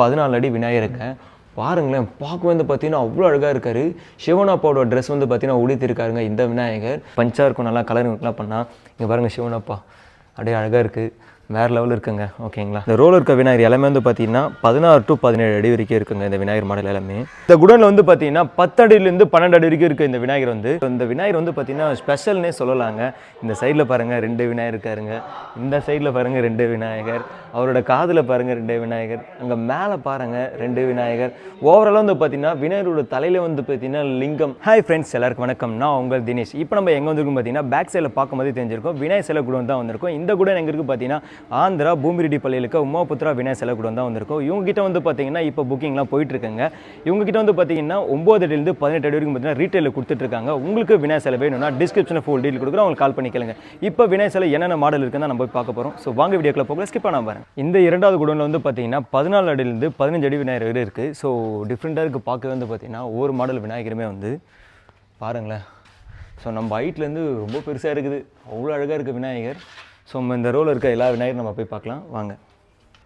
பதினாலு அடி விநாயகருங்க பாருங்களேன் பார்க்க வந்து பார்த்தீங்கன்னா அவ்வளோ அழகாக இருக்காரு. சிவனாப்பாவோட ட்ரெஸ் வந்து பார்த்தீங்கன்னா உடுத்திருக்காருங்க இந்த விநாயகர். பஞ்சாக இருக்கும் நல்லா கலர் ஒர்க்லாம் பண்ணால் இங்கே பாருங்கள் சிவனாப்பா அப்படியே அழகாக இருக்குது வேறு லெவல் இருக்குங்க. ஓகேங்களா இந்த ரோல் இருக்க விநாயகர் எல்லாமே வந்து பார்த்தீங்கன்னா பதினாறு டு பதினேழு அடி வரைக்கும் இருக்குங்க இந்த விநாயகர் மாடல் எல்லாமே இந்த குடனில் வந்து பார்த்தீங்கன்னா பத்து அடியிலேருந்து பன்னெண்டு அடி வரைக்கும் இருக்குது இந்த விநாயகர் வந்து. இந்த விநாயகர் வந்து பார்த்தீங்கன்னா ஸ்பெஷல்னே சொல்லலாங்க. இந்த சைடில் பாருங்கள் ரெண்டு விநாயகர் இருக்காருங்க. இந்த சைடில் பாருங்கள் ரெண்டு விநாயகர். அவரோட காதில் பாருங்கள் ரெண்டு விநாயகர். அங்கே மேலே பாருங்கள் ரெண்டு விநாயகர். ஓவராலாக வந்து பார்த்தீங்கன்னா விநாயகரோட தலையில் வந்து பார்த்தீங்கன்னா லிங்கம். ஹாய் ஃப்ரெண்ட்ஸ் எல்லாருக்கும் வணக்கம். நான் உங்கள் தினேஷ். இப்போ நம்ம எங்கே வந்திருக்கும் பார்த்தீங்கன்னா பேக் சைடில் பார்க்கும்போது தெரிஞ்சிருக்கோம். விநாயகர் சிலை குடம் தான் வந்திருக்கோம். இந்த குடம் எங்கே இருக்குது பார்த்தீங்கன்னா ஆந்திரா பூமிரெட்டி பள்ளியிலுக்கு இருக்க உமாபுத்ரா விநாயகர் செலவு குடம் தான் வந்திருக்கோம். இவங்க கிட்ட வந்து பார்த்தீங்கன்னா இப்போ புக்கிங்லாம் போயிட்டு இருக்குங்க இவங்க கிட்ட வந்து பார்த்தீங்கன்னா ஒம்பது அடியிலிருந்து பதினெட்டு அடி வரைக்கும் பார்த்தீங்கன்னா ரீட்டைலில் கொடுத்துட்ருக்காங்க. உங்களுக்கு விநாயகர் செலவு வேணும்னா டிஸ்கிரிப்ஷனில் ஃபுல் டீல் கொடுக்குறோம். அவங்க கால் பண்ணி கேளுங்க. இப்போ விநாயகர் செலவு என்னென்ன மாடல் இருக்குன்னு நம்ம போய் பார்க்க போகிறோம் ஸோ வாங்க வீடியோக்குள்ள போகல ஸ்கிப் நான் பாருங்க இந்த இரண்டாவது குடோனில் வந்து பார்த்தீங்கன்னா பதினாலு அடியிலிருந்து பதினஞ்சு அடி விநாயகர் வரை இருக்குது ஸோ டிஃப்ரெண்ட்டாக இருக்குது பார்க்கவே வந்து பார்த்தீங்கன்னா ஒவ்வொரு மாடல் விநாயகருமே வந்து பாருங்களேன். ஸோ நம்ம ஹைட்லேருந்து ரொம்ப பெருசாக இருக்குது. அவ்வளோ அழகாக இருக்குது விநாயகர். ஸோ நம்ம இந்த ரோவில் இருக்க எல்லா விநாயகரும் நம்ம போய் பார்க்கலாம். வாங்க.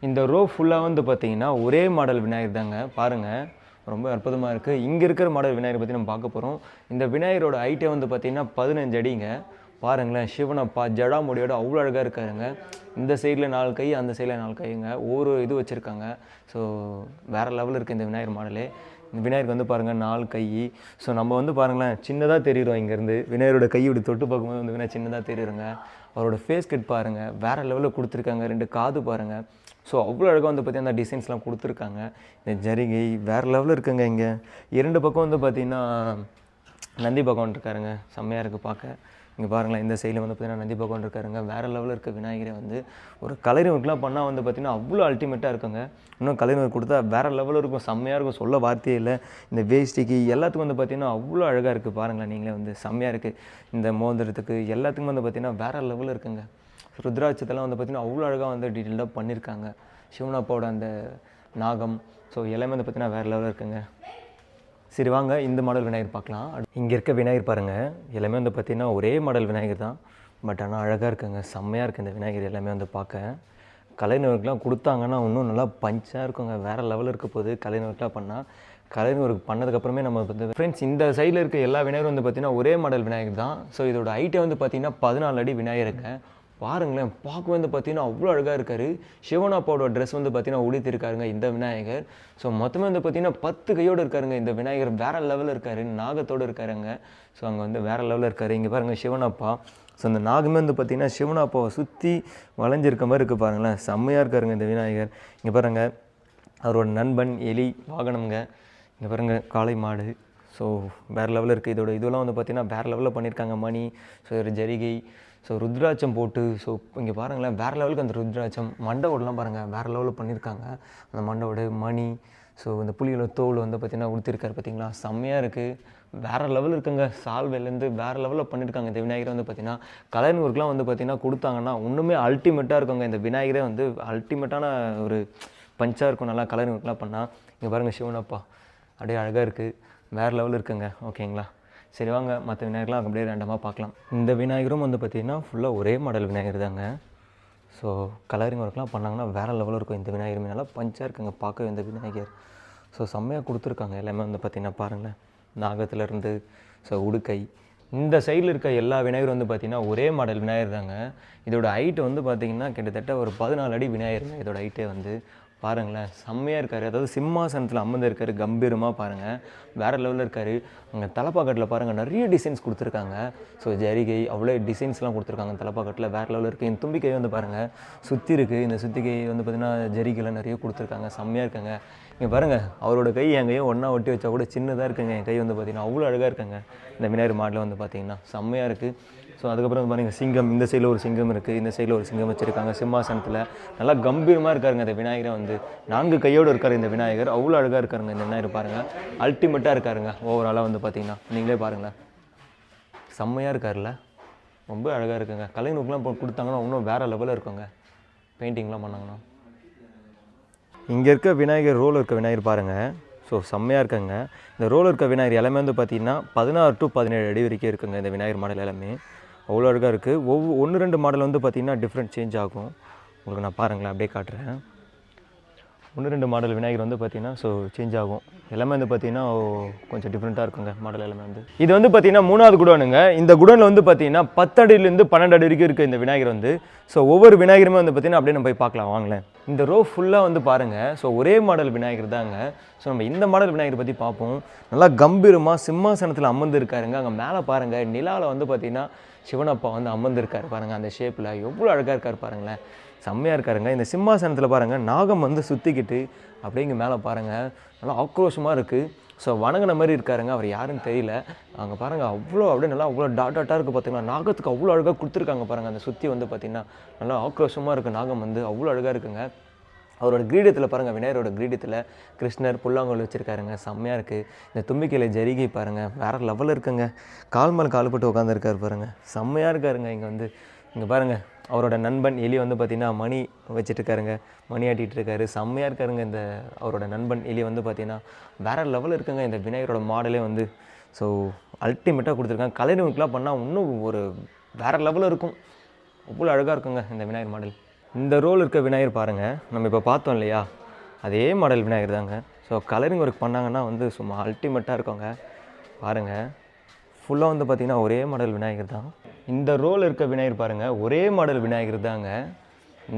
இந்த ரோ ஃபுல்லாக வந்து பார்த்தீங்கன்னா ஒரே மாடல் விநாயகர் தாங்க. பாருங்கள் ரொம்ப அற்புதமாக இருக்குது இங்கே இருக்கிற மாடல் விநாயகர் பற்றி நம்ம பார்க்க போகிறோம் இந்த விநாயகரோட ஹைட்டே வந்து பார்த்திங்கன்னா பதினஞ்சு அடிங்க. பாருங்களேன் சிவனப்பா ஜடாமுடியோட அவ்வளோ அழகாக இருக்காருங்க. இந்த சைடில் நாலு கை அந்த சைடில் நாலு கைங்க. ஒவ்வொரு இது வச்சுருக்காங்க. ஸோ வேறு லெவலில் இருக்குது இந்த விநாயகர் மாடலே இந்த விநாயகருக்கு வந்து பாருங்கள் நாலு கை. ஸோ நம்ம வந்து பாருங்களேன் சின்னதாக தெரியுறோம் இங்கேருந்து விநாயகரோட கை இப்படி தொட்டு பார்க்கும்போது வந்து விநாயகர் சின்னதாக தெரியுங்க அவரோட ஃபேஸ் கட் பாருங்கள் வேறு லெவலில் கொடுத்துருக்காங்க ரெண்டு காது பாருங்கள் ஸோ அவ்வளோ அழகாக வந்து பார்த்தீங்கன்னா டிசைன்ஸ்லாம் கொடுத்துருக்காங்க. இந்த ஜரிகை வேறு லெவலில் இருக்குங்க இங்கே. இரண்டு பக்கம் வந்து பார்த்திங்கன்னா நந்தி பகவான் இருக்காருங்க. செம்மையாக இருக்குது பார்க்க. இங்கே பாருங்களேன் இந்த சைடில் வந்து பார்த்தீங்கன்னா நந்தி பகவான் இருக்காருங்க. வேறு லெவலில் இருக்க விநாயகரை வந்து ஒரு கலரி ஒர்க்லாம் பண்ணால் வந்து பார்த்திங்கன்னா அவ்வளோ அல்டிமேட்டாக இருக்குங்க. இன்னும் கலரி ஒர்க் கொடுத்தா வேறு லெவலில் இருக்கும். செம்மையாக இருக்கும். சொல்ல வார்த்தையே இல்லை. இந்த வேஷ்டிக்கு எல்லாத்துக்கும் வந்து பார்த்திங்கன்னா அவ்வளோ அழகாக இருக்குது பாருங்களேன். நீங்களே வந்து செம்மையாக இருக்குது இந்த மோதிரத்துக்கு எல்லாத்துக்கும் வந்து பார்த்திங்கன்னா வேறு லெவலில் இருக்குங்க. ருத்ராட்சத்தெல்லாம் வந்து பார்த்திங்கன்னா அவ்வளோ அழகாக வந்து டீட்டெயில்டாக பண்ணியிருக்காங்க சிவனாப்பாவோட அந்த நாகம். ஸோ எல்லாமே வந்து பார்த்திங்கன்னா வேறு லெவலில் இருக்குங்க. சரி வாங்க இந்த மாடல் விநாயகர் பார்க்கலாம். இங்கே இருக்க விநாயகர் பாருங்கள் எல்லாமே வந்து பார்த்திங்கன்னா ஒரே மாடல் விநாயகர் தான். பட் ஆனால் அழகாக இருக்குங்க செம்மையாக இருக்குது இந்த விநாயகர் எல்லாமே வந்து பார்க்க. கலைஞர்களுக்கெலாம் கொடுத்தாங்கன்னா இன்னும் நல்லா பஞ்சாக இருக்குங்க வேறு லெவலில் இருக்க போது கலைஞர்களுக்கெலாம் பண்ணால் கலைஞருக்கு பண்ணதுக்கப்புறமே நம்ம வந்து ஃப்ரெண்ட்ஸ் இந்த சைடில் இருக்க எல்லா விநாயகரும் வந்து பார்த்திங்கன்னா ஒரே மாடல் விநாயகர் தான். ஸோ இதோட ஹைட்டே வந்து பார்த்திங்கன்னா பதினாலு அடி விநாயகருங்க பாருங்களேன் பார்க்க வந்து பார்த்தீங்கன்னா அவ்வளோ அழகாக இருக்காரு. சிவனாப்பாவோட ட்ரெஸ் வந்து பார்த்தீங்கன்னா உடுத்திருக்காருங்க இந்த விநாயகர். ஸோ மொத்தமே வந்து பார்த்தீங்கன்னா பத்து கையோடு இருக்காருங்க இந்த விநாயகர். வேறு லெவலில் இருக்கார் நாகத்தோடு இருக்காருங்க. ஸோ அங்கே வந்து வேறு லெவலில் இருக்கார். இங்கே பாருங்கள் சிவனாப்பா ஸோ அந்த நாகமே வந்து பார்த்தீங்கன்னா சிவனாப்பாவை சுற்றி வளைஞ்சிருக்க மாதிரி இருக்குது பாருங்களேன். செம்மையாக இருக்காருங்க இந்த விநாயகர். இங்கே பாருங்க அவரோட நண்பன் எலி வாகனம்ங்க. இங்கே பாருங்க காளை மாடு. ஸோ வேறு லெவலில் இருக்குது இதோட இதெல்லாம் வந்து பார்த்திங்கன்னா வேறு லெவலில் பண்ணியிருக்காங்க மணி ஸோ ஒரு ஜரிகை ஸோ ருத்ராட்சம் போட்டு ஸோ இங்கே பாருங்களேன். வேறு லெவலுக்கு அந்த ருத்ராட்சம் மண்டவோடலாம் பாருங்கள் வேறு லெவலில் பண்ணியிருக்காங்க அந்த மண்டவோடு மணி ஸோ இந்த புலியோட தோல் வந்து பார்த்திங்கன்னா உடுத்திருக்காரு பார்த்திங்களா செம்மையாக இருக்குது வேறு லெவல் இருக்குங்க. சால்வேலேருந்து வேறு லெவலில் பண்ணியிருக்காங்க இந்த விநாயகரை வந்து பார்த்திங்கன்னா கலர் ஒர்க்லாம் வந்து பார்த்திங்கன்னா கொடுத்தாங்கன்னா ஒன்றுமே அல்டிமேட்டாக இருக்குங்க. இந்த விநாயகரே வந்து அல்டிமேட்டான ஒரு பஞ்சாக இருக்கும். நல்லா கலர் ஒர்க்லாம் பண்ணால் இங்கே பாருங்கள் சிவனப்பா. அப்படியே அழகாக இருக்குது வேறு லெவல் இருக்குங்க. ஓகேங்களா சரி வாங்க. மற்ற விநாயகர்லாம் அப்படியே ரெண்டமாக பார்க்கலாம். இந்த விநாயகரும் வந்து பார்த்திங்கன்னா ஃபுல்லாக ஒரே மாடல் விநாயகர் தாங்க. ஸோ கலரிங் ஒர்க்லாம் பண்ணாங்கன்னா வேறு லெவலில் இருக்கும் இந்த விநாயகர் நல்லா பஞ்சாக இருக்குங்க பார்க்கவே இந்த விநாயகர். ஸோ செம்மையாக கொடுத்துருக்காங்க எல்லாமே வந்து பார்த்திங்கன்னா பாருங்களேன். நாகத்துலேருந்து ஸோ உடுக்கை. இந்த சைடில் இருக்க எல்லா விநாயகரும் வந்து பார்த்திங்கன்னா ஒரே மாடல் விநாயகர் தாங்க. இதோட ஹைட்டு வந்து பார்த்திங்கன்னா கிட்டத்தட்ட ஒரு பதினாலு அடி விநாயகருங்க. இதோட ஹைட்டே வந்து பாருங்களேன் செம்மையாக இருக்கார். அதாவது சிம்மாசனத்தில் அமர்ந்து இருக்கார் கம்பீரமாக பாருங்கள் வேறு லெவலில் இருக்கார். அங்கே தலைப்பாக்கட்டில் பாருங்கள் நிறைய டிசைன்ஸ் கொடுத்துருக்காங்க. ஸோ ஜரிகை அவ்வளோ டிசைன்ஸ்லாம் கொடுத்துருக்காங்க தலைப்பாக்கட்டில். வேறு லெவலில் இருக்குது இந்த தும்பிக்கை வந்து பாருங்கள் சுற்றி இருக்குது இந்த சுத்திகை வந்து பார்த்திங்கன்னா ஜரிகைலாம் நிறைய கொடுத்துருக்காங்க. செம்மையாக இருக்காங்க. இங்கே பாருங்கள் அவரோட கை என் கையும் ஒன்றா ஒட்டி வச்சா கூட சின்னதாக இருக்குங்க. என் கை வந்து பார்த்திங்கன்னா அவ்வளோ அழகாக இருக்குங்க. இந்த விநாயகர் மாடலில் வந்து பார்த்திங்கன்னா செம்மையாக இருக்குது ஸோ அதுக்கப்புறம் வந்து பாருங்கள் சிங்கம். இந்த சைடில் ஒரு சிங்கம் இருக்குது இந்த சைடில் ஒரு சிங்கம் வச்சுருக்காங்க. சிம்மாசனத்தில் நல்லா கம்பீரமாக இருக்காருங்க இந்த விநாயகரை வந்து. நான்கு கையோடு இருக்கார் இந்த விநாயகர். அவ்வளோ அழகாக இருக்காருங்க இந்த விநாயகர் பாருங்கள் அல்டிமேட்டாக இருக்காருங்க. ஓவராலாக வந்து பார்த்தீங்கன்னா நீங்களே பாருங்களேன். செம்மையாக இருக்கார்ல ரொம்ப அழகாக இருக்குங்க. கலைநூக்கெலாம் இப்போ கொடுத்தாங்கன்னா இன்னும் வேறு லெவலில் இருக்குங்க. பெயிண்டிங்லாம் பண்ணாங்கன்னா. இங்கே இருக்க விநாயகர் ரோல் இருக்க விநாயகர் பாருங்கள் ஸோ செம்மையாக இருக்குங்க. இந்த ரோல் இருக்க விநாயகர் எல்லாமே வந்து பார்த்திங்கன்னா பதினாறு டு பதினேழு அடி வரைக்கும் இருக்குங்க இந்த விநாயகர் மாடல் எல்லாமே அவ்வளோ அழகாக இருக்குது ஒவ்வொரு ஒன்று ரெண்டு மாடல் வந்து பார்த்திங்கன்னா டிஃப்ரெண்ட் சேஞ்ச் ஆகும். உங்களுக்கு நான் பாருங்களேன் அப்படியே காட்டுறேன். ஒன்று ரெண்டு மாடல் விநாயகர் வந்து பார்த்தீங்கன்னா ஸோ சேஞ்ச் ஆகும். எல்லாமே வந்து பார்த்தீங்கன்னா கொஞ்சம் டிஃப்ரெண்ட்டாக இருக்குங்க மாடல் எல்லாமே வந்து. இது வந்து பார்த்தீங்கன்னா மூணாவது குடோனுங்க. இந்த குடோனில் வந்து பார்த்தீங்கன்னா பத்து அடியிலேருந்து பன்னெண்டு அடி வரைக்கும் இருக்குது இந்த விநாயகர் வந்து. ஸோ ஒவ்வொரு விநாயகருமே வந்து பார்த்திங்கன்னா அப்படியே நம்ம போய் பார்க்கலாம். வாங்களேன். இந்த ரோ ஃபுல்லாக வந்து பாருங்கள் ஸோ ஒரே மாடல் விநாயகர் தாங்க. ஸோ நம்ம இந்த மாடல் விநாயகர் பற்றி பார்ப்போம் நல்லா கம்பீரமாக சிம்மாசனத்தில் அமர்ந்து இருக்காருங்க அங்கே மேலே பாருங்கள் நிலாவில் வந்து பார்த்திங்கன்னா சிவனப்பா வந்து அமர்ந்திருக்காரு பாருங்கள் அந்த ஷேப்பில் எவ்வளோ அழகாக இருக்கார் பாருங்களேன். செம்மையாக இருக்காருங்க. இந்த சிம்மாசனத்தில் பாருங்கள் நாகம் வந்து சுற்றிக்கிட்டு அப்படியே இங்கே மேலே பாருங்கள் நல்லா ஆக்ரோஷமாக இருக்குது ஸோ வணங்கின மாதிரி இருக்காருங்க. அவர் யாருன்னு தெரியல. அங்கே பாருங்கள் அவ்வளோ அப்படியே நல்லா அவ்வளோ டாட் டாட்டாக இருக்குது பார்த்தீங்கன்னா நாகத்துக்கு அவ்வளோ அழகாக கொடுத்துருக்காங்க பாருங்கள் அந்த சுற்றி வந்து பார்த்திங்கன்னா நல்லா ஆக்ரோஷமாக இருக்குது நாகம் வந்து. அவ்வளோ அழகாக இருக்குங்க. அவரோட கிரீடத்தில் பாருங்கள் விநாயகரோட கிரீடத்தில் கிருஷ்ணர் புல்லாங்கோல் வச்சுருக்காருங்க. செம்மையாக இருக்குது இந்த தும்பிக்கையில் ஜரிகை பாருங்கள் வேறு லெவலில் இருக்குங்க. கால் மேலே கால் போட்டு உட்காந்துருக்காரு பாருங்கள் செம்மையாக இருக்காருங்க இங்கே வந்து. இங்கே பாருங்கள் அவரோட நண்பன் எலி வந்து பார்த்திங்கன்னா மணி வச்சுட்டு இருக்காருங்க மணி ஆட்டிகிட்டு இருக்காரு செம்மையாக இருக்காருங்க இந்த அவரோட நண்பன் எலி வந்து பார்த்திங்கன்னா வேறு லெவலில் இருக்குங்க இந்த விநாயகரோட மாடலே வந்து. ஸோ அல்டிமேட்டாக கொடுத்துருக்காங்க. கலைநூலுக்குலாம் பண்ணால் இன்னும் ஒரு வேறு லெவலில் இருக்கும். அவ்வளோ அழகாக இருக்குங்க இந்த விநாயகர் மாடல். இந்த ரோல் இருக்க விநாயகர் பாருங்கள் நம்ம இப்போ பார்த்தோம் இல்லையா? அதே மாடல் விநாயகர் தாங்க. ஸோ கலரிங் ஒர்க் பண்ணாங்கன்னா வந்து சும்மா அல்டிமேட்டாக இருக்குங்க. பாருங்கள் ஃபுல்லாக வந்து பார்த்திங்கன்னா ஒரே மாடல் விநாயகர் தான். இந்த ரோல் இருக்க விநாயகர் பாருங்கள் ஒரே மாடல் விநாயகர் தாங்க.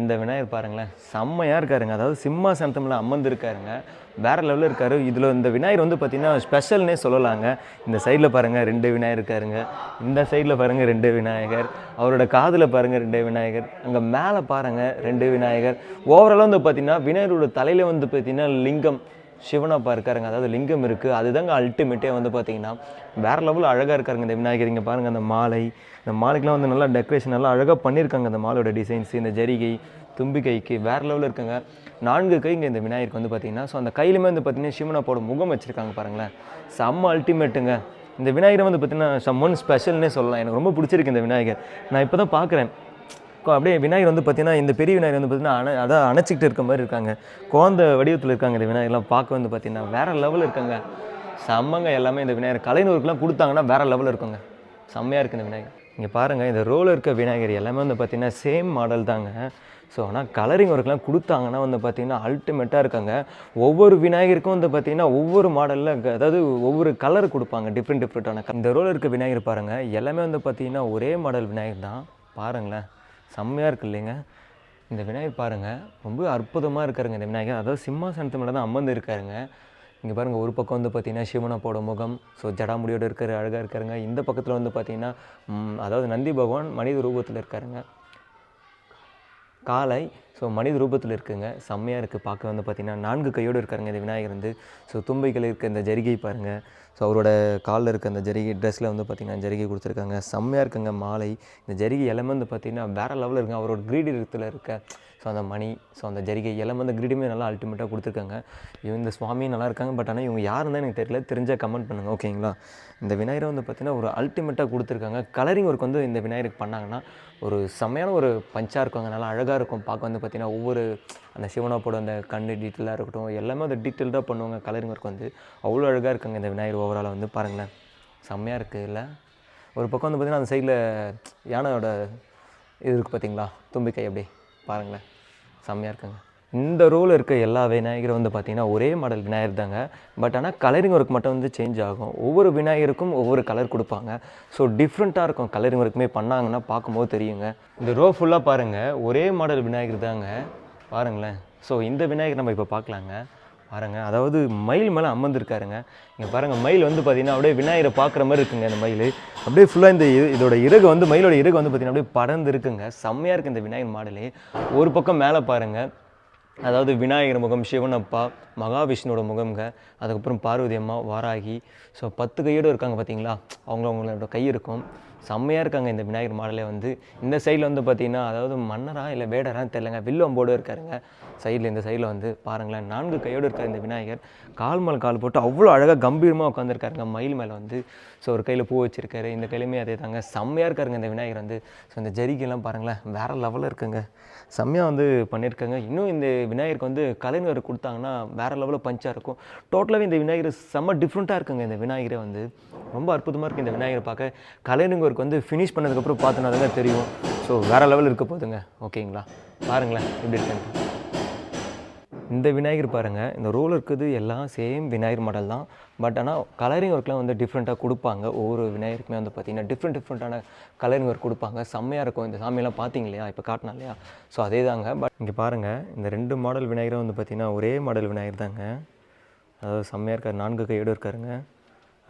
இந்த விநாயகர் பாருங்களேன் செம்மையாக இருக்காருங்க. அதாவது சிம்மாசனத்தில் அமர்ந்துருக்காருங்க வேறு லெவலில் இருக்கார். இதில் இந்த விநாயகர் வந்து பார்த்திங்கன்னா ஸ்பெஷல்னே சொல்லலாங்க. இந்த சைடில் பாருங்கள் ரெண்டு விநாயகர் இருக்காருங்க. இந்த சைடில் பாருங்கள் ரெண்டு விநாயகர். அவரோட காதில் பாருங்கள் ரெண்டு விநாயகர். அங்கே மேலே பாருங்கள் ரெண்டு விநாயகர். ஓவராலாக வந்து பார்த்திங்கன்னா விநாயகரோட தலையில் வந்து பார்த்திங்கன்னா லிங்கம். சிவனப்பா இருக்காருங்க. அதாவது லிங்கம் இருக்குது அதுதாங்க அல்டிமேட்டே வந்து பார்த்தீங்கன்னா வேறு லெவலில் அழகாக இருக்காருங்க இந்த விநாயகர். இங்கே பாருங்கள் அந்த மாலை. இந்த மாலைக்கெலாம் வந்து நல்லா டெக்கரேஷன் நல்லா அழகாக பண்ணியிருக்காங்க அந்த மாலையோட டிசைன்ஸ் இந்த ஜரிகை தும்பிக்கைக்கு வேறு லெவலில் இருக்குங்க. நான்கு கை இங்கே இந்த விநாயகருக்கு வந்து பார்த்தீங்கன்னா ஸோ அந்த கையிலுமே வந்து பார்த்தீங்கன்னா சிவனப்போட முகம் வச்சுருக்காங்க பாருங்களேன். செம்ம அல்டிமேட்டுங்க இந்த விநாயகரை வந்து பார்த்தீங்கன்னா சம்மன் ஸ்பெஷல்னே சொல்லலாம். எனக்கு ரொம்ப பிடிச்சிருக்கு இந்த விநாயகர். நான் இப்போ தான் பார்க்குறேன் அப்படியே விநாயகர் வந்து பார்த்தீங்கன்னா இந்த பெரிய விநாயகர் வந்து பார்த்தீங்கன்னா அணை அதான் அணைச்சிக்கிட்டு இருக்க மாதிரி இருக்காங்க. குழந்தை வடிவத்தில் இருக்காங்க இந்த விநாயகர்லாம் பார்க்க வந்து பார்த்தீங்கன்னா வேறு லெவலில் இருக்காங்க. செம்மங்க எல்லாமே இந்த விநாயகர். கலைநூறுக்குலாம் கொடுத்தாங்கன்னா வேறு லெவலில் இருக்குங்க. செம்மையாக இருக்குது இந்த விநாயகர். இங்கே பாருங்கள் இந்த ரோல் இருக்க விநாயகர் எல்லாமே வந்து பார்த்திங்கன்னா சேம் மாடல் தாங்க. ஸோ ஆனால் கலரிங் ஒர்க்லாம் கொடுத்தாங்கன்னா வந்து பார்த்தீங்கன்னா அல்டிமேட்டாக இருக்காங்க. ஒவ்வொரு விநாயகருக்கும் வந்து பார்த்தீங்கன்னா ஒவ்வொரு மாடலில் அதாவது ஒவ்வொரு கலர் கொடுப்பாங்க டிஃப்ரெண்ட் டிஃப்ரெண்ட்டான இந்த ரோல் இருக்க விநாயகர் பாருங்கள் எல்லாமே வந்து பார்த்திங்கன்னா ஒரே மாடல் விநாயகர் தான். பாருங்களேன். செம்மையாக இருக்கு இல்லைங்க. இந்த விநாயகர் பாருங்கள் ரொம்ப அற்புதமாக இருக்காருங்க இந்த விநாயகர். அதாவது சிம்மாசனத்து மேலே தான் அமர்ந்து இருக்காருங்க. இங்கே பாருங்கள் ஒரு பக்கம் வந்து பார்த்தீங்கன்னா சிவனப்போட முகம் ஸோ ஜடாமுடியோடு இருக்காரு அழகாக இருக்காருங்க. இந்த பக்கத்தில் வந்து பார்த்தீங்கன்னா அதாவது நந்தி பகவான் மனித ரூபத்தில் இருக்காருங்க. காலை ஸோ மனித ரூபத்தில் இருக்குங்க. செம்மையாக இருக்குது பார்க்க வந்து பார்த்திங்கன்னா நான்கு கையோடு இருக்காருங்க இந்த விநாயகர் வந்து. ஸோ தும்பைகள் இருக்க இந்த ஜரிகை பாருங்கள் ஸோ அவரோட காலில் இருக்க அந்த ஜரிகை ட்ரெஸ்ஸில் வந்து பார்த்திங்கன்னா ஜரிகை கொடுத்துருக்காங்க. செம்மையாக இருக்குங்க மாலை. இந்த ஜரிகை எல்லாமே வந்து பார்த்திங்கன்னா வேறு லெவலில் இருக்குங்க. அவரோட கிரீடத்தில் இருக்க. ஸோ அந்த மணி ஸோ அந்த ஜரிகை எல்லாமே அந்த கிரீடுமே நல்லா அல்டிமேட்டாக கொடுத்துருக்காங்க. இவங்க இந்த சுவாமியும் நல்லா இருக்காங்க. பட் ஆனால் இவங்க யாருன்னு எனக்கு தெரியல. தெரிஞ்சால் கமெண்ட் பண்ணுங்கள் ஓகேங்களா இந்த விநாயகரை வந்து பார்த்திங்கன்னா ஒரு அல்டிமேட்டாக கொடுத்துருக்காங்க. கலரிங் ஒர்க் வந்து இந்த விநாயகருக்கு பண்ணாங்கன்னா ஒரு செம்மையான ஒரு பஞ்சாக இருக்கும். அங்கே நல்லா அழகாக இருக்கும். பார்க்க வந்து பார்த்தீங்கன்னா ஒவ்வொரு அந்த சிவனப்போட அந்த கண்ணு டீட்டெயிலாக இருக்கட்டும் எல்லாமே அந்த டீட்டெயில்டாக பண்ணுவாங்க. கலரிங் ஒர்க் வந்து அவ்வளோ அழகாக இருக்குங்க இந்த விநாயகர் ஓவராலாக வந்து பாருங்களேன். செம்மையாக இருக்குது இல்லை? ஒரு பக்கம் வந்து பார்த்திங்கன்னா அந்த சைடில் யானையோட இது இருக்குது பார்த்தீங்களா? தும்பிக்கை அப்படியே பாருங்களேன். செம்மையாக இருக்குங்க. இந்த ரோல் இருக்க எல்லா விநாயகரும் வந்து பார்த்திங்கன்னா ஒரே மாடல் விநாயகர் தாங்க. பட் ஆனால் கலரிங் ஒர்க் மட்டும் வந்து சேஞ்ச் ஆகும். ஒவ்வொரு விநாயகருக்கும் ஒவ்வொரு கலர் கொடுப்பாங்க. ஸோ டிஃப்ரெண்ட்டாக இருக்கும் கலரிங் ஒர்க்குமே பண்ணாங்கன்னா பார்க்கும்போது தெரியுங்க. இந்த ரோ ஃபுல்லாக பாருங்கள் ஒரே மாடல் விநாயகர் தாங்க. பாருங்களேன். ஸோ இந்த விநாயகர் நம்ம இப்போ பார்க்கலாங்க. பாருங்க. அதாவது மயில் மேலே அமர்ந்துருக்காருங்க. இங்கே பாருங்கள் மயில் வந்து பார்த்திங்கன்னா அப்படியே விநாயகரை பார்க்குற மாதிரி இருக்குங்க இந்த மயில். அப்படியே ஃபுல்லாக இந்த இதோட இறகு வந்து மயிலோட இறகு வந்து பார்த்தீங்கன்னா அப்படியே பறந்து இருக்குங்க. செம்மையாக இருக்குது இந்த விநாயகர் மாடலே. ஒரு பக்கம் மேலே பாருங்கள் அதாவது விநாயகர் முகம் சிவனப்பா மகாவிஷ்ணுவோட முகம்ங்க. அதுக்கப்புறம் பார்வதி அம்மா வாராகி. ஸோ பத்து கையோடு இருக்காங்க பார்த்தீங்களா அவங்கள அவங்களோட கை இருக்கும். செம்மையாக இருக்காங்க இந்த விநாயகர் மாடலே வந்து. இந்த சைடில் வந்து பார்த்தீங்கன்னா அதாவது மன்னரா இல்லை வேடரா தெரிலங்க வில்லம்போடு இருக்காருங்க. சைடில் இந்த சைடில் வந்து பாருங்களேன் நான்கு கையோடு இருக்கார் இந்த விநாயகர். கால் மேல் கால் போட்டு அவ்வளோ அழகாக கம்பீரமாக உட்காந்துருக்காருங்க மயில் மேலே வந்து. ஸோ ஒரு கையில் பூ வச்சுருக்காரு இந்த கையிலுமே அதே தாங்க செம்மையாக இருக்காருங்க இந்த விநாயகர் வந்து. ஸோ இந்த ஜரிகெல்லாம் பாருங்களேன் வேறு லெவலில் இருக்குங்க. செம்மையாக வந்து பண்ணியிருக்காங்க. இன்னும் இந்த விநாயகருக்கு வந்து கலைஞர் கொடுத்தாங்கன்னா வேறு லெவலில் பஞ்சாக இருக்கும். டோட்டலாகவே இந்த விநாயகர் செம்ம டிஃப்ரெண்ட்டாக இருக்குங்க இந்த விநாயகரை வந்து. ரொம்ப அற்புதமாக இருக்குது இந்த விநாயகரை பார்க்க. கலைஞருக்கு வந்து ஃபினிஷ் பண்ணதுக்கப்புறம் பார்த்தோன்னா தாங்க தெரியும். ஸோ வேறு லெவல் இருக்க போகுதுங்க. ஓகேங்களா பாருங்களேன். எப்படி இருக்குன்ட்டு இந்த விநாயகர் பாருங்கள் இந்த ரோல் இருக்குது எல்லாம் சேம் விநாயகர் மாடல் தான். பட் ஆனால் கலரிங் ஒர்க்லாம் வந்து டிஃப்ரெண்ட்டாக கொடுப்பாங்க. ஒவ்வொரு விநாயகருக்குமே வந்து பார்த்திங்கன்னா டிஃப்ரெண்ட் டிஃப்ரெண்ட்டான கலரிங் ஒர்க் கொடுப்பாங்க. செம்மையாக இருக்கும். இந்த சாமியெல்லாம் பார்த்தீங்க இல்லையா இப்போ காட்டினா இல்லையா ஸோ அதே தாங்க பட் இங்கே பாருங்கள் இந்த ரெண்டு மாடல் விநாயகரும் வந்து பார்த்திங்கன்னா ஒரே மாடல் விநாயகர் தாங்க. அதாவது செம்மையாக இருக்கார். நான்கு கையோடு இருக்காருங்க.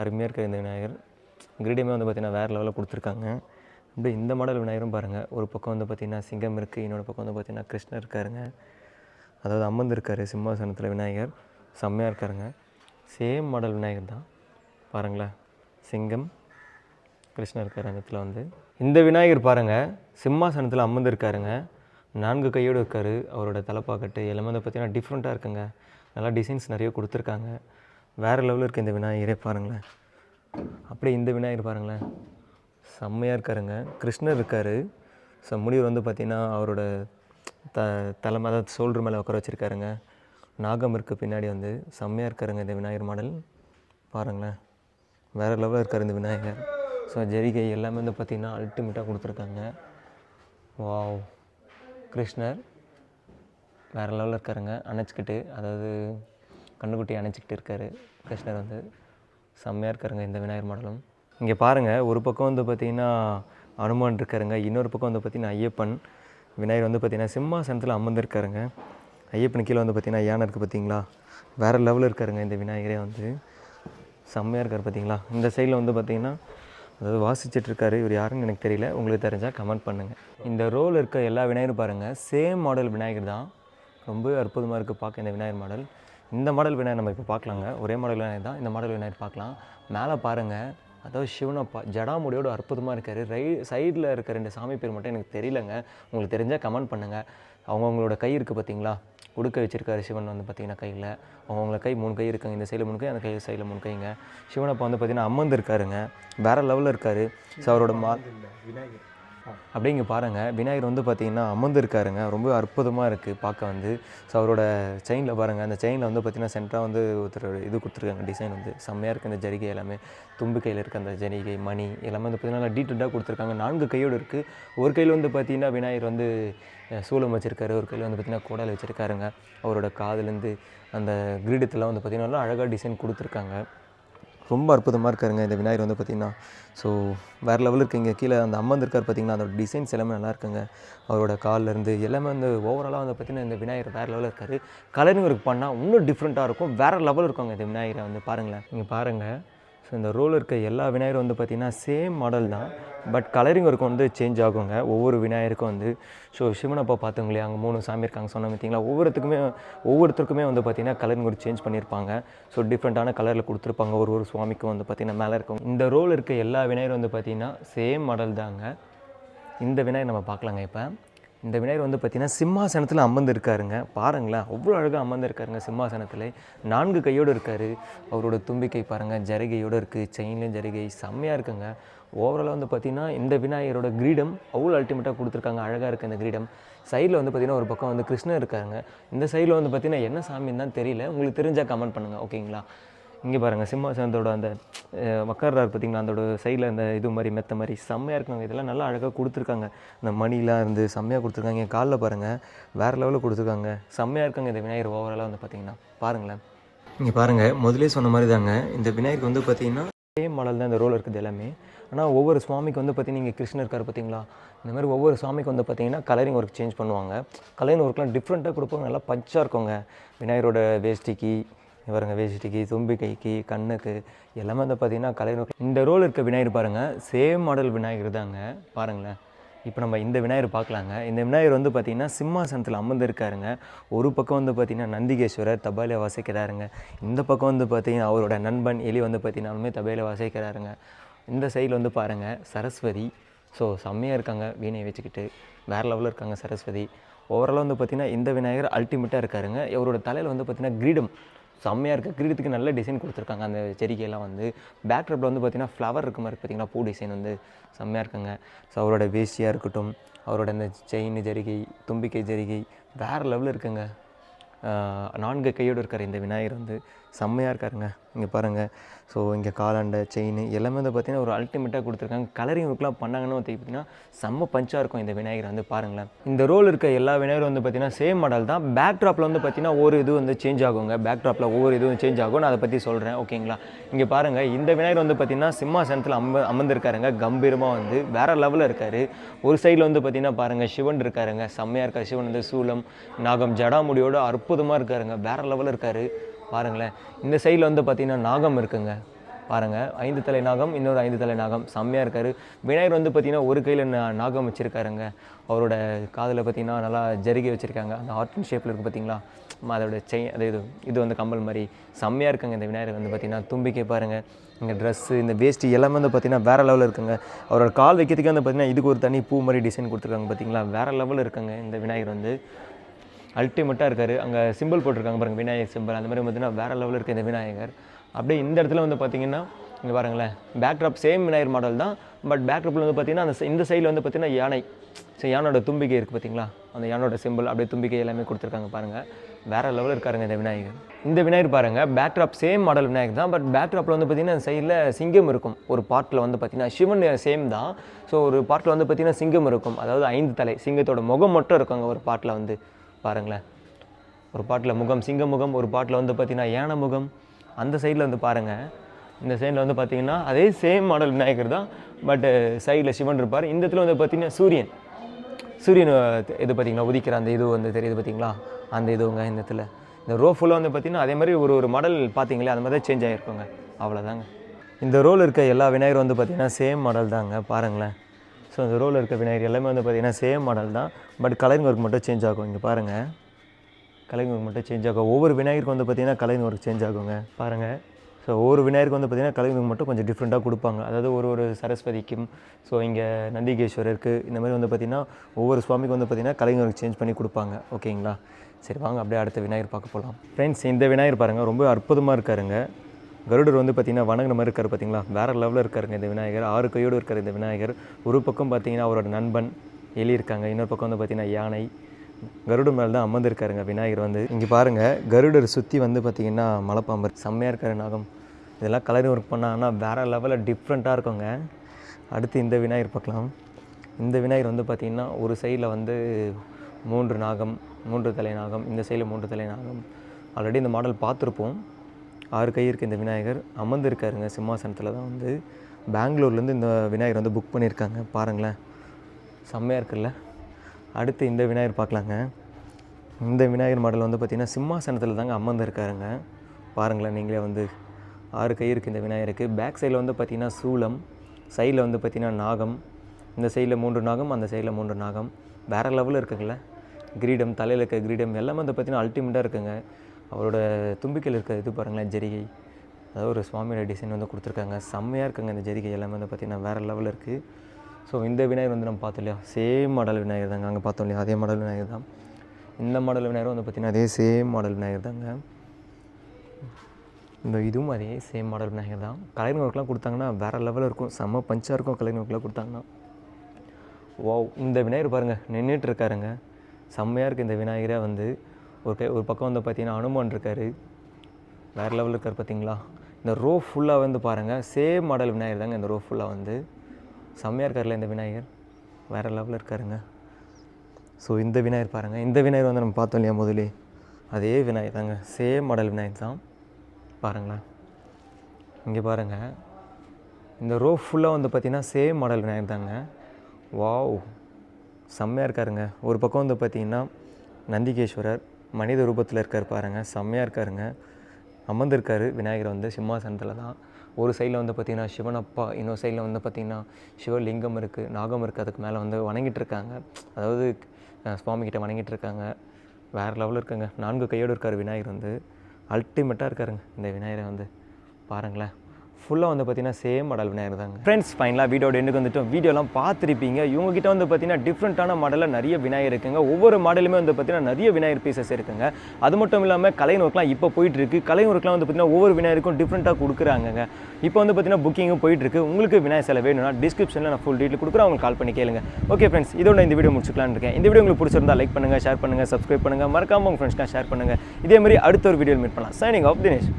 அருமையாக இருக்கார் இந்த விநாயகர். கிரீடியமே வந்து பார்த்திங்கன்னா வேறு லெவலில் கொடுத்துருக்காங்க. அப்படியே இந்த மாடல் விநாயகரும் பாருங்கள் ஒரு பக்கம் வந்து பார்த்திங்கன்னா சிங்கம் இருக்குது இன்னொரு பக்கம் வந்து பார்த்திங்கன்னா கிருஷ்ணர் இருக்காருங்க. அதாவது அம்மந்து சிம்மாசனத்தில் விநாயகர். செம்மையாக இருக்காருங்க. சேம் மாடல் விநாயகர் தான். பாருங்களேன். சிங்கம் கிருஷ்ணர் இருக்கார் அங்கத்தில் இடத்துல வந்து. இந்த விநாயகர் பாருங்கள் சிம்மாசனத்தில் அமர்ந்திருக்காருங்க. நான்கு கையோடு இருக்கார். அவரோட தலைப்பாக்கட்டு எல்லாமே வந்து பார்த்தீங்கன்னா டிஃப்ரெண்ட்டாக இருக்குங்க. நல்லா டிசைன்ஸ் நிறைய கொடுத்துருக்காங்க. வேறு லெவலில் இருக்க இந்த விநாயகரே பாருங்களேன். அப்படியே இந்த விநாயகர் பாருங்களேன். செம்மையாக இருக்காருங்க. கிருஷ்ணர் இருக்கார். ஸோ முடிவு வந்து பார்த்திங்கன்னா அவரோட த தலைமை அதாவது ஷோல்டர் மேலே உட்கார வச்சுருக்காருங்க. நாகம் இருக்குது பின்னாடி வந்து செம்மையாக இருக்காருங்க இந்த விநாயகர் மாடல். பாருங்களேன். வேறு லெவலில் இருக்கார் இந்த விநாயகர். ஸோ ஜெரிகை எல்லாமே வந்து பார்த்திங்கன்னா அல்டிமேட்டாக கொடுத்துருக்காங்க. வாவ் கிருஷ்ணர் வேறு லெவலில் இருக்காருங்க. அணைச்சிக்கிட்டு அதாவது கண்ணுக்குட்டி அணைச்சிக்கிட்டு இருக்காரு. கிருஷ்ணர் வந்து செம்மையாக இருக்காருங்க இந்த விநாயகர் மாடலும். இங்கே பாருங்கள் ஒரு பக்கம் வந்து பார்த்திங்கன்னா அனுமான் இருக்காருங்க. இன்னொரு பக்கம் வந்து பார்த்திங்கன்னா ஐயப்பன். விநாயகர் வந்து பார்த்திங்கன்னா சிம்மாசனத்தில் அமர்ந்திருக்காருங்க. ஐயப்பன் கீழே வந்து பார்த்திங்கன்னா யானை இருக்குது பார்த்தீங்களா? வேறு லெவலில் இருக்காருங்க இந்த விநாயகரே வந்து. செம்மையாக இருக்கார் பார்த்தீங்களா? இந்த சைடில் வந்து பார்த்திங்கன்னா அதாவது வாசிச்சிட்ருக்காரு இவர் யாருன்னு எனக்கு தெரியல. உங்களுக்கு தெரிஞ்சால் கமெண்ட் பண்ணுங்கள் இந்த ரோல் இருக்க எல்லா விநாயகரும் பாருங்கள் சேம் மாடல் விநாயகர் தான். ரொம்ப அற்புதமாக இருக்குது பார்க்க இந்த விநாயகர் மாடல் இந்த மாடல் விநாயகர் நம்ம இப்போ பார்க்கலாங்க. ஒரே மாடல் விநாயகர் தான். இந்த மாடல் விநாயகர் பார்க்கலாம். மேலே பாருங்கள் அதாவது சிவனப்பா ஜடாமுடியோட அற்புதமாக இருக்கார். ரை சைடில் இருக்க ரெண்டு சாமி பேர் மட்டும் எனக்கு தெரியலங்க. உங்களுக்கு தெரிஞ்சால் கமெண்ட் பண்ணுங்கள் அவங்கவுங்களோட கை இருக்குது பார்த்தீங்களா உடுக்க வச்சிருக்காரு சிவன் வந்து பார்த்தீங்கன்னா கையில். அவங்கவுங்கள கை மூணு கை இருக்குங்க. இந்த சைடில் மூணு கை அந்த கை சைடில் மூணு கைங்க. சிவனப்பா வந்து பார்த்தீங்கன்னா அம்மந்து இருக்காருங்க வேறு லெவலில் இருக்கார். ஸோ அவரோட மா அப்படியே இங்கே பாருங்கள் விநாயகர் வந்து பார்த்தீங்கன்னா அமர்ந்துருக்காருங்க ரொம்ப அற்புதமாக இருக்குது பார்க்க வந்து. ஸோ அவரோட செயினில் பாருங்கள் அந்த செயினில் வந்து பார்த்தீங்கன்னா சென்டராக வந்து ஒருத்தர் இது கொடுத்துருக்காங்க. டிசைன் வந்து செம்மையாக இருக்குது அந்த ஜரிகை எல்லாமே. தும்பு கையில் இருக்க அந்த ஜரிகை மணி எல்லாமே வந்து பார்த்தீங்கன்னா டீட்டெயிலாக கொடுத்துருக்காங்க. நான்கு கையோடு இருக்குது ஒரு கையில் வந்து பார்த்தீங்கன்னா விநாயகர் வந்து சூளம் சூலம் ஒரு கையில் வந்து பார்த்தீங்கன்னா கோடல் வச்சுருக்காருங்க. அவரோட காதுலேருந்து அந்த கிரீடத்தெல்லாம் வந்து பார்த்திங்கன்னா நல்லா அழகாக டிசைன் கொடுத்துருக்காங்க. ரொம்ப அற்புதமாக இருக்காருங்க. இந்த விநாயகர் வந்து பார்த்திங்கன்னா ஸோ வேறு லெவலில் இருக்குங்க. கீழே அந்த அம்மன் இருக்கார் பார்த்தீங்கன்னா அதோட டிசைன்ஸ் எல்லாமே நல்லா இருக்குங்க. அவரோட கால்லேருந்து எல்லாமே வந்து ஓவராலாக வந்து பார்த்திங்கன்னா இந்த விநாயகர் வேறு லெவலில் இருக்கார். கலரிங் ஒர்க் பண்ணால் இன்னும் டிஃப்ரெண்ட்டாக இருக்கும். வேறு லெவல் இருக்குங்க இந்த விநாயகரை வந்து பாருங்களேன். நீங்கள் பாருங்கள் ஸோ இந்த ரோல் இருக்க எல்லா விநாயகரும் வந்து பார்த்திங்கன்னா சேம் மாடல் தான். பட் கலரிங் ஒர்க் வந்து சேஞ்ச் ஆகுங்க. ஒவ்வொரு விநாயகருக்கும் வந்து ஸோ சிவனப்பா பார்த்தவங்க இல்லையா அங்கே மூணு சாமி இருக்காங்க சொன்ன பார்த்தீங்களா? ஒவ்வொருத்துக்குமே ஒவ்வொருத்தருக்குமே வந்து பார்த்திங்கன்னா கலரிங் ஒர்க் சேஞ்ச் பண்ணியிருப்பாங்க. ஸோ டிஃப்ரெண்ட்டான கலரில் கொடுத்துருப்பாங்க. ஒரு ஒரு சுவாமிக்கும் வந்து பார்த்திங்கன்னா மேலே இருக்கும். இந்த ரோல் இருக்க எல்லா விநாயகரும் வந்து பார்த்திங்கன்னா சேம் மாடல் தாங்க. இந்த விநாயகர் நம்ம பார்க்கலாங்க இப்போ. இந்த விநாயகர் வந்து பார்த்திங்கன்னா சிம்மாசனத்தில் அமர்ந்துருக்காருங்க. பாருங்களேன் அவ்வளோ அழகாக அமர்ந்துருக்காருங்க சிம்மாசனத்தில். நான்கு கையோடு இருக்கார். அவரோட தும்பிக்கை பாருங்கள் ஜரிகையோடு இருக்குது செயின்லேயும் ஜரிகை செம்மையாக இருக்குங்க. ஓவராலாக வந்து பார்த்திங்கன்னா இந்த விநாயகரோட கிரீடம் அவ்வளோ அல்டிமேட்டாக கொடுத்துருக்காங்க. அழகாக இருக்குது இந்த கிரீடம். சைடில் வந்து பார்த்திங்கன்னா ஒரு பக்கம் வந்து கிருஷ்ணன் இருக்காருங்க. இந்த சைடில் வந்து பார்த்திங்கன்னா என்ன சாமின்னு தான் தெரியல. உங்களுக்கு தெரிஞ்சால் கமெண்ட் பண்ணுங்கள் ஓகேங்களா இங்கே பாருங்கள் சிம்மாசனத்தோட அந்த அஹ், பார்த்தீங்களா அதோட சைடில் அந்த இது மாதிரி மெத்த மாதிரி செம்மையாக இருக்காங்க. இதெல்லாம் நல்லா அழகாக கொடுத்துருக்காங்க. இந்த மணிலாம் இருந்து செம்மையாக கொடுத்துருக்காங்க. என் காலில் பாருங்கள் வேறு லெவலில் கொடுத்துருக்காங்க. செம்மையாக இருக்காங்க இந்த விநாயகர் ஓவராலாக வந்து பார்த்தீங்கன்னா பாருங்களேன். இங்கே பாருங்கள் முதலே சொன்ன மாதிரி தாங்க இந்த விநாயகருக்கு வந்து பார்த்தீங்கன்னா சேம் மாடல் தான் இந்த ரோல் இருக்குது எல்லாமே. ஆனால் ஒவ்வொரு சுவாமிக்கு வந்து பார்த்தீங்கன்னா நீங்கள் கிருஷ்ணர் இருக்கார் பார்த்தீங்களா இந்த மாதிரி ஒவ்வொரு சுவாமிக்கு வந்து பார்த்தீங்கன்னா கலரிங் ஒர்க் சேஞ்ச் பண்ணுவாங்க. கலரிங் ஒர்க்லாம் டிஃப்ரெண்ட்டாக கொடுப்பாங்க. நல்லா பச்சாக இருக்குங்க. விநாயகரோட வேஷ்டிக்கு இவருங்க பாருங்க வேஷ்டிக்கு தும்பிக்கைக்கு கண்ணுக்கு எல்லாமே வந்து பார்த்தீங்கன்னா கலை இந்த ரோல் இருக்க விநாயகர் பாருங்கள் சேம் மாடல் விநாயகர் தாங்க. பாருங்களேன். இப்போ நம்ம இந்த விநாயகர் பார்க்கலாங்க இந்த விநாயகர் வந்து பார்த்திங்கன்னா சிம்மாசனத்தில் அமர்ந்திருக்காருங்க. ஒரு பக்கம் வந்து பார்த்திங்கன்னா நந்திகேஸ்வரர் தபாலை வாசிக்கிறாருங்க. இந்த பக்கம் வந்து பார்த்திங்கன்னா அவரோட நண்பன் எலி வந்து பார்த்திங்கனாலுமே தபையில் வாசிக்கிறாருங்க. இந்த சைடில் வந்து பாருங்கள் சரஸ்வதி. ஸோ செம்மையாக இருக்காங்க வீணை வச்சுக்கிட்டு. வேறு லெவலில் இருக்காங்க சரஸ்வதி. ஓவராலாக வந்து பார்த்திங்கன்னா இந்த விநாயகர் அல்டிமேட்டாக இருக்காருங்க. இவரோட தலையில் வந்து பார்த்திங்கன்னா கிரீடம். செம்மையாக இருக்குது கிரீடத்துக்கு நல்ல டிசைன் கொடுத்துருக்காங்க. அந்த செடிக்கையெல்லாம் வந்து பேக்ரப்பில் வந்து பார்த்திங்கன்னா ஃப்ளவர் இருக்க மாதிரி பார்த்தீங்கன்னா பூ டிசைன் வந்து செம்மையாக இருக்குங்க. ஸோ அவரோட வேஷ்டியாக இருக்கட்டும் அவரோட இந்த செயின் ஜரிகை தும்பிக்கை ஜரிகை வேறு லெவலில் இருக்குங்க. நான்கு கையோடு இருக்கிற இந்த விநாயகர் வந்து செம்மையாக இருக்காருங்க. இங்கே பாருங்கள் ஸோ இங்கே காலாண்டை செயின் எல்லாமே வந்து பார்த்திங்கன்னா ஒரு அல்டிமேட்டாக கொடுத்துருக்காங்க. கலரிங் ஒர்க்லாம் பண்ணாங்கன்னு வந்து பார்த்தீங்கன்னா செம்ம பஞ்சாக இருக்கும் இந்த விநாயகர் வந்து பாருங்களேன். இந்த ரோல் இருக்க எல்லா விநாயகரும் வந்து பார்த்தீங்கன்னா சேம் மாடல் தான். பேக் ட்ராப்பில் வந்து பார்த்தீங்கன்னா ஒரு இது வந்து சேஞ்ச் ஆகுங்க. பேக் ட்ராப்பில் ஒவ்வொரு இதுவும் சேஞ்ச் ஆகும். நான் அதை பற்றி சொல்கிறேன் ஓகேங்களா இங்கே பாருங்கள் இந்த விநாயகர் வந்து பார்த்தீங்கன்னா சிம்மாசனத்தில் அம்ப அமர்ந்திருக்காருங்க. கம்பீரமாக வந்து வேறு லெவலில் இருக்கார். ஒரு சைடில் வந்து பார்த்தீங்கன்னா பாருங்கள் சிவன் இருக்காருங்க. செம்மையாக இருக்கார். சிவன் வந்து சூலம் நாகம் ஜடாமுடியோட அற்புதமாக இருக்காருங்க. வேறு லெவலில் இருக்காரு. பாருங்களேன். இந்த சைடில் வந்து பார்த்தீங்கன்னா நாகம் இருக்குங்க. பாருங்கள் ஐந்து தலை நாகம் இன்னொரு ஐந்து தலை நாகம். செம்மையாக இருக்காரு. விநாயகர் வந்து பார்த்திங்கன்னா ஒரு கையில் நாகம் வச்சுருக்காருங்க. அவரோட காதில் பார்த்தீங்கன்னா நல்லா ஜருகி வச்சுருக்காங்க. அந்த ஹார்ட் ஷேப்பில் இருக்குது பார்த்தீங்களா அதோட செயின் அது இது இது வந்து கம்பல் மாதிரி செம்மையாக இருக்குங்க. இந்த விநாயகர் வந்து பார்த்தீங்கன்னா தும்பிக்கை பாருங்கள் இங்கே ட்ரெஸ்ஸு இந்த வேஷ்டி எல்லாமே வந்து பார்த்தீங்கன்னா வேறு லெவலில் இருக்குங்க. அவரோட கால் வைக்கிறதுக்கே வந்து பார்த்தீங்கன்னா இதுக்கு ஒரு தனி பூ மாதிரி டிசைன் கொடுத்துருக்காங்க பார்த்தீங்களா வேறு லெவலில் இருக்குங்க இந்த விநாயகர் வந்து. அல்டிமேட்டாக இருக்கார். அங்கே சிம்பிள் போட்டிருக்காங்க பாருங்கள் விநாயகர் சிம்பிள் அந்த மாதிரி பார்த்தீங்கன்னா வேறு லெவலில் இருக்குது இந்த விநாயகர். அப்படியே இந்த இடத்துல வந்து பார்த்தீங்கன்னா இங்கே பாருங்களேன் பேக்ட்ராப் சேம் விநாயகர் மாடல் தான். பட் பேக்ட்ராப்பில் வந்து பார்த்திங்கன்னா அந்த இந்த சைடில் வந்து பார்த்திங்கன்னா யானை. ஸோ யானோட தும்பிக்கை இருக்குது பார்த்தீங்களா? அந்த யானோட சிம்பிள் அப்படியே தும்பிக்கை எல்லாமே கொடுத்துருக்காங்க பாருங்கள் வேறு லெவலில் இருக்காருங்க இந்த விநாயகர். இந்த விநாயகர் பாருங்கள் பேக்ட்ராப் சேம் மாடல் விநாயகர் தான். பட் பேக்ட்ராப்பில் வந்து பார்த்தீங்கன்னா அந்த சைடில் சிங்கம் இருக்கும். ஒரு பாட்டில் வந்து பார்த்தீங்கன்னா சிவன் சேம் தான். ஸோ ஒரு பாட்டில் வந்து பார்த்தீங்கன்னா சிங்கம் இருக்கும். அதாவது ஐந்து தலை சிங்கத்தோட முகம் மட்டும் இருக்கும் அங்கே ஒரு பாட்டில் வந்து. பாருங்களேன். ஒரு பாட்டில் முகம் சிங்க முகம் ஒரு பாட்டில் வந்து பார்த்தீங்கன்னா யானை முகம். அந்த சைடில் வந்து பாருங்கள் இந்த சைடில் வந்து பார்த்திங்கன்னா அதே சேம் மாடல் விநாயகர் தான். பட்டு சைடில் சிவன் இருப்பார். இந்த இடத்துல வந்து பார்த்திங்கன்னா சூரியன். சூரியன் இது பார்த்திங்கன்னா உதிக்கிற அந்த இது வந்து தெரியுது பார்த்திங்களா அந்த இதுவுங்க இந்த இடத்துல. இந்த ரோ ஃபுல்லாக வந்து பார்த்தீங்கன்னா அதே மாதிரி ஒரு ஒரு மாடல் பார்த்தீங்களே அந்த மாதிரி தான் சேஞ்ச் ஆகிருக்குங்க அவ்வளோதாங்க இந்த ரோல் இருக்க எல்லா விநாயகரும் வந்து பார்த்தீங்கன்னா சேம் மாடல் தாங்க. பாருங்களேன். ஸோ அந்த ரோவில் இருக்க விநாயகர் எல்லாமே வந்து பார்த்தீங்கன்னா சேம் மாடல் தான். பட் கலரிங் ஒர்க் மட்டும் சேஞ்ச் ஆகும். இங்கே பாருங்கள் கலரிங் ஒர்க் மட்டும் சேஞ்ச் ஆகும். ஒவ்வொரு விநாயகருக்கு வந்து பார்த்தீங்கன்னா கலரிங் ஒர்க் சேஞ்ச் ஆகுங்க. பாருங்கள் ஸோ ஒவ்வொரு விநாயகருக்கு வந்து பார்த்தீங்கன்னா கலரிங் மட்டும் கொஞ்சம் டிஃப்ரெண்ட்டாக கொடுப்பாங்க. அதாவது ஒரு ஒரு சரஸ்வதிக்கும் ஸோ இங்கே நந்திகேஸ்வரருக்கு இந்த மாதிரி வந்து பார்த்தீங்கன்னா ஒவ்வொரு சுவாமிக்கு வந்து பார்த்திங்கன்னா கலரிங் ஒர்க் சேஞ்ச் பண்ணி கொடுப்பாங்க. ஓகேங்களா சரி வாங்க அப்படியே அடுத்த விநாயகர் பார்க்க போகலாம் ஃப்ரெண்ட்ஸ் இந்த விநாயகர் பாருங்கள் ரொம்ப அற்புதமாக இருக்காருங்க. கருடர் வந்து பார்த்திங்கன்னா வணங்கின மாதிரி இருக்கார் பார்த்தீங்களா? வேறு லெவலில் இருக்காருங்க இந்த விநாயகர். ஆறு கையோடு இருக்கார் இந்த விநாயகர். ஒரு பக்கம் பார்த்தீங்கன்னா அவரோட நண்பன் எலி இருக்காங்க இன்னொரு பக்கம் வந்து பார்த்தீங்கன்னா யானை. கருடன் மேலே தான் அமர்ந்திருக்காருங்க விநாயகர் வந்து. இங்கே பாருங்கள் கருடர் சுற்றி வந்து பார்த்திங்கன்னா மலைப்பாம்பர் செம்மையாக இருக்காரு நாகம். இதெல்லாம் கலர் ஒர்க் பண்ணாங்கன்னா வேறு லெவலில் டிஃப்ரெண்ட்டாக இருக்குங்க. அடுத்து இந்த விநாயகர் பார்க்கலாம். இந்த விநாயகர் வந்து பார்த்திங்கன்னா ஒரு சைடில் வந்து மூன்று நாகம் மூன்று தலை நாகம் இந்த சைடில் மூன்று தலை நாகம். ஆல்ரெடி இந்த மாடல் பார்த்துருப்போம். ஆறு கை இருக்க இந்த விநாயகர் அமர்ந்துருக்காருங்க சிம்மாசனத்தில் தான் வந்து பெங்களூர்லேருந்து இந்த விநாயகர் வந்து புக் பண்ணியிருக்காங்க. பாருங்களேன். செம்மையாக இருக்குல்ல? அடுத்து இந்த விநாயகர் பார்க்கலாங்க. இந்த விநாயகர் மாடல் வந்து பார்த்திங்கன்னா சிம்மாசனத்தில் தாங்க அமர்ந்துருக்காருங்க. பாருங்களேன் நீங்களே வந்து ஆறு கை இருக்குது இந்த விநாயகருக்கு. பேக் சைடில் வந்து பார்த்திங்கன்னா சூலம் சைடில் வந்து பார்த்திங்கன்னா நாகம் இந்த சைடில் மூன்று நாகம் அந்த சைடில் மூன்று நாகம். வேறு லெவலில் இருக்குங்களே. கிரீடம் தலையில் இருக்க கிரீடம் எல்லாமே வந்து பார்த்திங்கன்னா அல்டிமேட்டாக இருக்குங்க. அவரோட தும்பிக்கையில் இருக்கிற இது பாருங்களேன் ஜெரிகை. அதாவது ஒரு சுவாமியோட டிசைன் வந்து கொடுத்துருக்காங்க. செம்மையாக இருக்குங்க இந்த ஜெரிகை எல்லாமே வந்து பார்த்திங்கன்னா வேறு லெவலில் இருக்குது ஸோ இந்த விநாயகர் வந்து நம்ம பார்த்தோம் இல்லையா சேம் மாடல் விநாயகர் தாங்க அங்கே பார்த்தோம் இல்லையா? அதே மாடல் விநாயகர் தான். இந்த மாடல் விநாயகர் வந்து பார்த்திங்கன்னா அதே சேம் மாடல் விநாயகர் தாங்க. இந்த இதுவும் அதே சேம் மாடல் விநாயகர் தான். கலைஞர் ஒர்க்லாம் கொடுத்தாங்கன்னா வேறு லெவலில் இருக்கும். செம்ம பஞ்சாக இருக்கும் கலைஞர் ஒர்க்லாம் கொடுத்தாங்கன்னா. வாவ் இந்த விநாயகர் பாருங்கள் நின்றுட்டு இருக்காருங்க. செம்மையாக இருக்குது இந்த விநாயகரே வந்து. ஒரு கை ஒரு பக்கம் வந்து பார்த்தீங்கன்னா அனுமான் இருக்கார். வேறு லெவலில் இருக்கார் பார்த்தீங்களா? இந்த ரோ ஃபுல்லாக வந்து பாருங்கள் சேம் மாடல் விநாயகர் தாங்க இந்த ரோ ஃபுல்லாக வந்து. செம்மையாக இருக்கார்ல இந்த விநாயகர். வேறு லெவலில் இருக்காருங்க. ஸோ இந்த விநாயகர் பாருங்கள் இந்த விநாயகர் வந்து நம்ம பார்த்தோம் இல்லையா முதலே? அதே விநாயகர் தாங்க. சேம் மாடல் விநாயகர் தான். பாருங்களேன். இங்கே பாருங்கள் இந்த ரோ ஃபுல்லாக வந்து பார்த்தீங்கன்னா சேம் மாடல் விநாயகர் தாங்க. வாவ் செம்மையாக இருக்காருங்க. ஒரு பக்கம் வந்து பார்த்தீங்கன்னா நந்திகேஸ்வரர். மனித ரூபத்தில் இருக்கார் பாருங்க செம்மையாக இருக்காருங்க. அமர்ந்திருக்காரு விநாயகர் வந்து சிம்மாசனத்தில் தான். ஒரு சைடில் வந்து பார்த்தீங்கன்னா சிவனப்பா இன்னொரு சைடில் வந்து பார்த்திங்கன்னா சிவலிங்கம் இருக்குது நாகம் இருக்குது அதுக்கு மேலே வந்து வணங்கிட்டு இருக்காங்க. அதாவது அஹ், வணங்கிட்டு இருக்காங்க. வேறு லெவலில் இருக்காங்க. நான்கு கையோடு இருக்கார் விநாயகர் வந்து. அல்டிமேட்டாக இருக்காருங்க இந்த விநாயகரை வந்து. பாருங்களேன். ஃபுல்லாக வந்து பார்த்தீங்கன்னா சேம் மாடல் விநாயகர் தாங்க ஃப்ரெண்ட்ஸ் ஃபைனலாக வீடியோட எண்டுக்கு வந்துட்டோம். வீடியோலாம் பார்த்துருப்பீங்க. இவங்க கிட்ட வந்து பார்த்தீங்கன்னா டிஃப்ரெண்ட்டான மாடலில் நிறைய விநாயகர் இருக்குங்க. ஒவ்வொரு மாடலுமே வந்து பார்த்தீங்கன்னா நிறைய விநாயகர் பீசஸ் இருக்குங்க. அது மட்டும் இல்லாமல் கலைஞர் ஒர்க்லாம் இப்போ போயிட்டு இருக்கு கலைஞர் ஒர்க்லாம் வந்து பார்த்தீங்கன்னா ஒவ்வொரு விநாயகருக்கும் டிஃப்ரெண்ட்டாக கொடுக்குறாங்கங்க. இப்போ வந்து பார்த்தீங்கன்னா புக்கிங்கும் போயிட்டு இருக்கு உங்களுக்கு விநாயகர் சிலை வேணும்னா டிஸ்கிரிப்ஷனில் நான் ஃபுல் டீட்டெயில் கொடுக்குறேன். அவங்க கால் பண்ணி கேளுங்க. ஓகே ஃப்ரெண்ட்ஸ் இதோட இந்த வீடியோ முடிச்சுக்கலாம்னு இருக்கேன். இந்த வீடியோ உங்களுக்கு பிடிச்சிருந்தா லைக் பண்ணுங்கள் ஷேர் பண்ணுங்கள் சப்ஸ்கிரைப் பண்ணுங்கள் மறக்காமல் உங்கள் ஃப்ரெண்ட்ஸ்க்காக ஷேர் பண்ணுங்க. இதே மாதிரி அடுத்த ஒரு வீடியோ மீட் பண்ணலாம். Signing off Dinesh